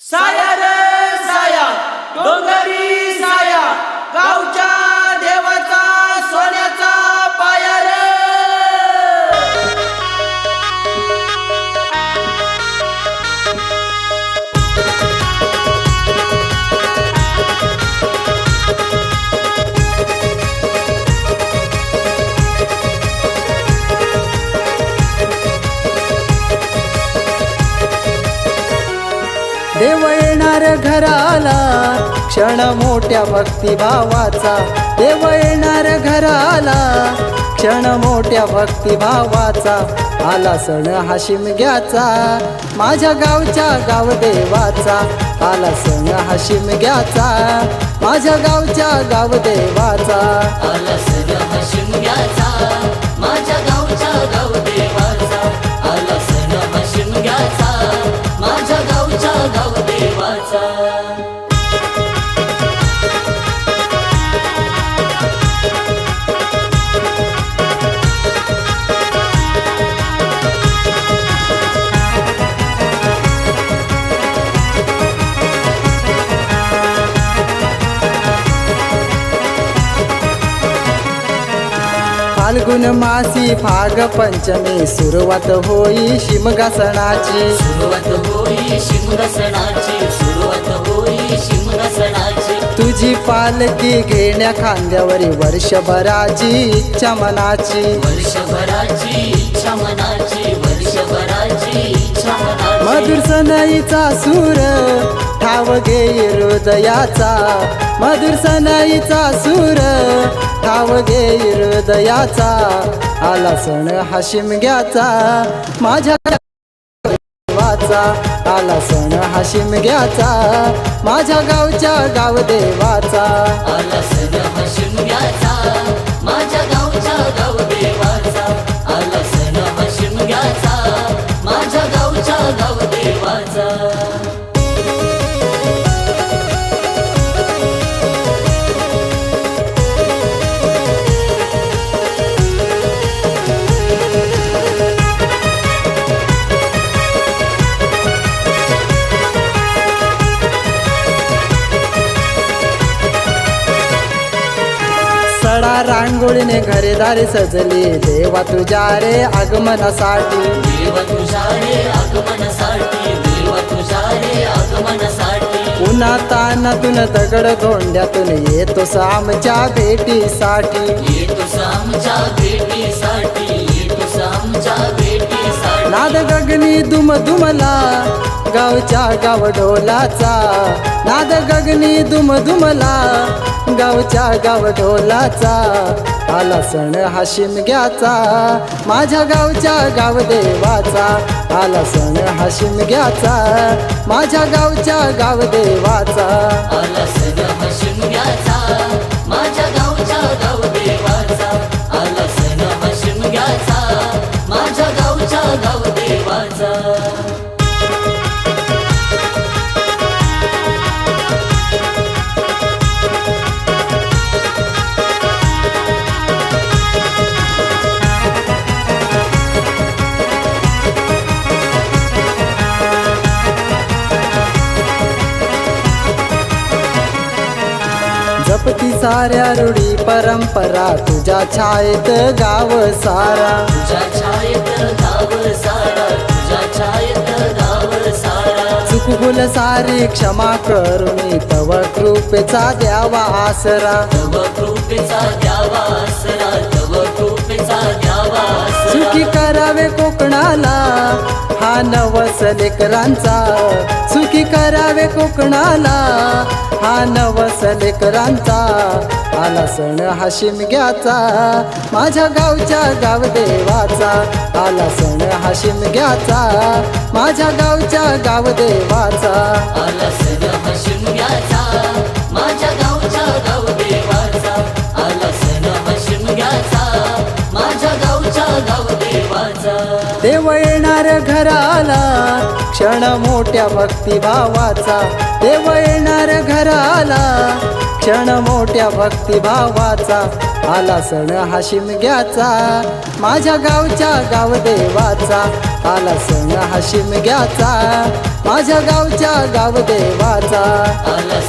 杀！देव येणार घराला क्षण मोठ्या भक्तिभावाचा. देव येणार घराला क्षण मोठ्या भक्तिभावाचा. आला सण हा शिमग्याचा माझ्या गावच्या गावदेवाचा आला सण हा शिमग्याचा माझ्या गावच्या गावदेवाचा आला सण फाल्गुन मासी फाग पंचमी सुरुवात होई शिमगा सणाची सुरुवात होई शिमगा सणाची सुरुवात होई शिमगा शिमगसणाची. तुझी पालकी घेण्या खांद्यावरी वर्षभराची इच्छा मनाची. वर्षभराची इच्छा मनाची वर्षभराची इच्छा मनाची. मधुर सनाईचा सूर ठाव घे हृदयाचा. मधुर सनाईचा सूर ठाव घे हृदयाचा. आला सण हा शिमग्याचा माझ्या देवाचा आला सण हा शिमग्याचा माझ्या गावच्या गावदेवाचा. आला सण हा शिमग्याचा रांगोळीने घरेदारी सजली. देवा तुझ्या रे आगमनासाठी. देव तुझ्या रे आगमनासाठी. देव तुझ्या रे आगमनासाठी. उन्हा तानातून दगड धोंड्यातून येतोस आमच्या भेटीसाठी. येतोस आमच्या भेटीसाठी. येतोस आमच्या भेटीसाठी. नाद गगनी दुम दुमला गावच्या गाव ढोलाचा नाद गगनी दुम दुमला गावच्या गाव ढोलाचा आला सण हा शिमग्याचा माझ्या गावच्या गावदेवाचा आला सण हा शिमग्याचा माझ्या गावच्या गावदेवाचा जपती साऱ्या रूढी परंपरा तुझ्या छायेत गाव सारा. तुझ्या छायेत गाव सारा तुझ्या छायेत गाव सारा. चुकबुल सारी क्षमा करुणी तव कृपेचा द्यावा आसरा. तव कृपेचा द्यावा आसरा तव कृपेचा द्यावा आसरा. सुखी करावे कोकणाला हा नवस लेकरांचा. सुखी करावे कोकणाला हा सलेकरांचा आला सण हा शिमग्याचा माझ्या गावच्या गावदेवाचा आला सण हा शिमग्याचा माझ्या गावच्या गावदेवाचा आला सण हा शिमग्याचा घराला. क्षण मोठ्या भक्तिभावाचा देव येणार घराला. क्षण मोठ्या भक्तिभावाचा आला सण हा शिमग्याचा. माझ्या गावच्या गावदेवाचा आला सण हा शिमग्याचा. माझ्या गावच्या गावदेवाचा आला